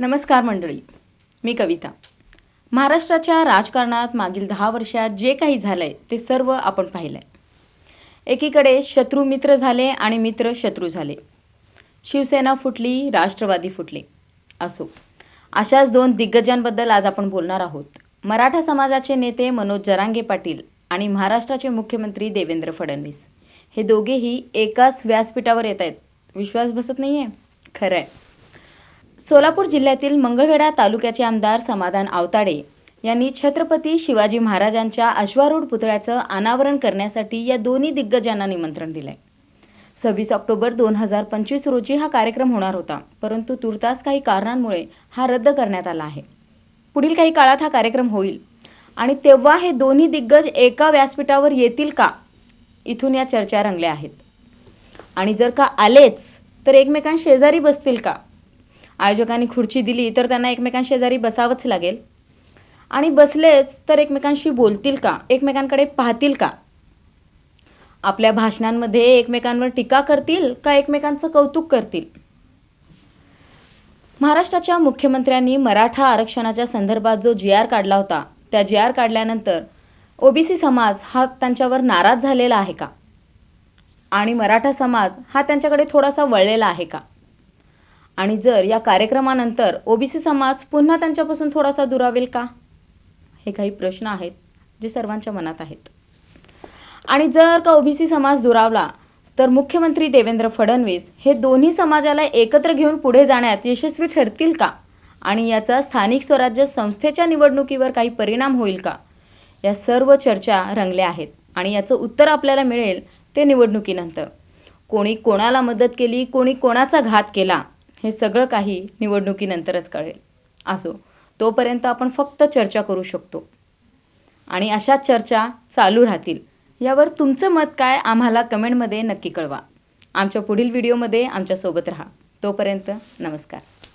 नमस्कार मंडळी मी कविता. महाराष्ट्राच्या राजकारणात मागील दहा वर्षात जे काही झालं आहे ते सर्व आपण पाहिलं आहे एकीकडे शत्रू मित्र झाले आणि मित्र शत्रू झाले. शिवसेना फुटली राष्ट्रवादी फुटले. असो अशाच दोन दिग्गजांबद्दल आज आपण बोलणार आहोत. मराठा समाजाचे नेते मनोज जरांगे पाटील आणि महाराष्ट्राचे मुख्यमंत्री देवेंद्र फडणवीस. हे दोघेही एकाच व्यासपीठावर येत आहेत विश्वास बसत नाही आहे खरं आहे सोलापूर जिल्ह्यातील मंगळवेढा तालुक्याचे आमदार समाधान आवताडे यांनी छत्रपती शिवाजी महाराजांच्या अश्वारूढ पुतळ्याचं अनावरण करण्यासाठी या दोन्ही दिग्गजांना निमंत्रण दिलंय. सव्वीस ऑक्टोबर दोन हजार पंचवीस रोजी हा कार्यक्रम होणार होता परंतु तुर्तास काही कारणांमुळे हा रद्द करण्यात आला आहे. पुढील काही काळात हा कार्यक्रम होईल. आणि तेव्हा हे दोन्ही दिग्गज एका व्यासपीठावर येतील का? इथून या चर्चा रंगल्या आहेत. आणि जर का आलेच तर एकमेकांशेजारी बसतील का? आयोजकांनी खुर्ची दिली तर त्यांना एकमेकांशेजारी बसावंच लागेल. आणि बसलेच तर एकमेकांशी बोलतील का? एकमेकांकडे पाहतील का? आपल्या भाषणांमध्ये एकमेकांवर टीका करतील का एकमेकांचं कौतुक करतील? महाराष्ट्राच्या मुख्यमंत्र्यांनी मराठा आरक्षणाच्या संदर्भात जो जी आर काढला होता त्या जी आर काढल्यानंतर ओबीसी समाज हा त्यांच्यावर नाराज झालेला आहे का? आणि मराठा समाज हा त्यांच्याकडे थोडासा वळलेला आहे का? आणि जर या कार्यक्रमानंतर ओबीसी समाज पुन्हा त्यांच्यापासून थोडासा दुरावेल का? हे काही प्रश्न आहेत जे सर्वांच्या मनात आहेत. आणि जर का ओबीसी समाज दुरावला तर मुख्यमंत्री देवेंद्र फडणवीस हे दोन्ही समाजाला एकत्र घेऊन पुढे जाण्यात यशस्वी ठरतील का? आणि याचा स्थानिक स्वराज्य संस्थेच्या निवडणुकीवर काही परिणाम होईल का? या सर्व चर्चा रंगल्या आहेत आणि याचं उत्तर आपल्याला मिळेल ते निवडणुकीनंतर. कोणी कोणाला मदत केली कोणी कोणाचा घात केला हे सगळं काही निवडणुकीनंतरच कळेल. असो तोपर्यंत आपण फक्त चर्चा करू शकतो. आणि अशा चर्चा चालू राहतील. यावर तुमचं मत काय आम्हाला कमेंटमध्ये नक्की कळवा. आमच्या पुढील व्हिडिओमध्ये आमच्यासोबत राहा. तोपर्यंत नमस्कार.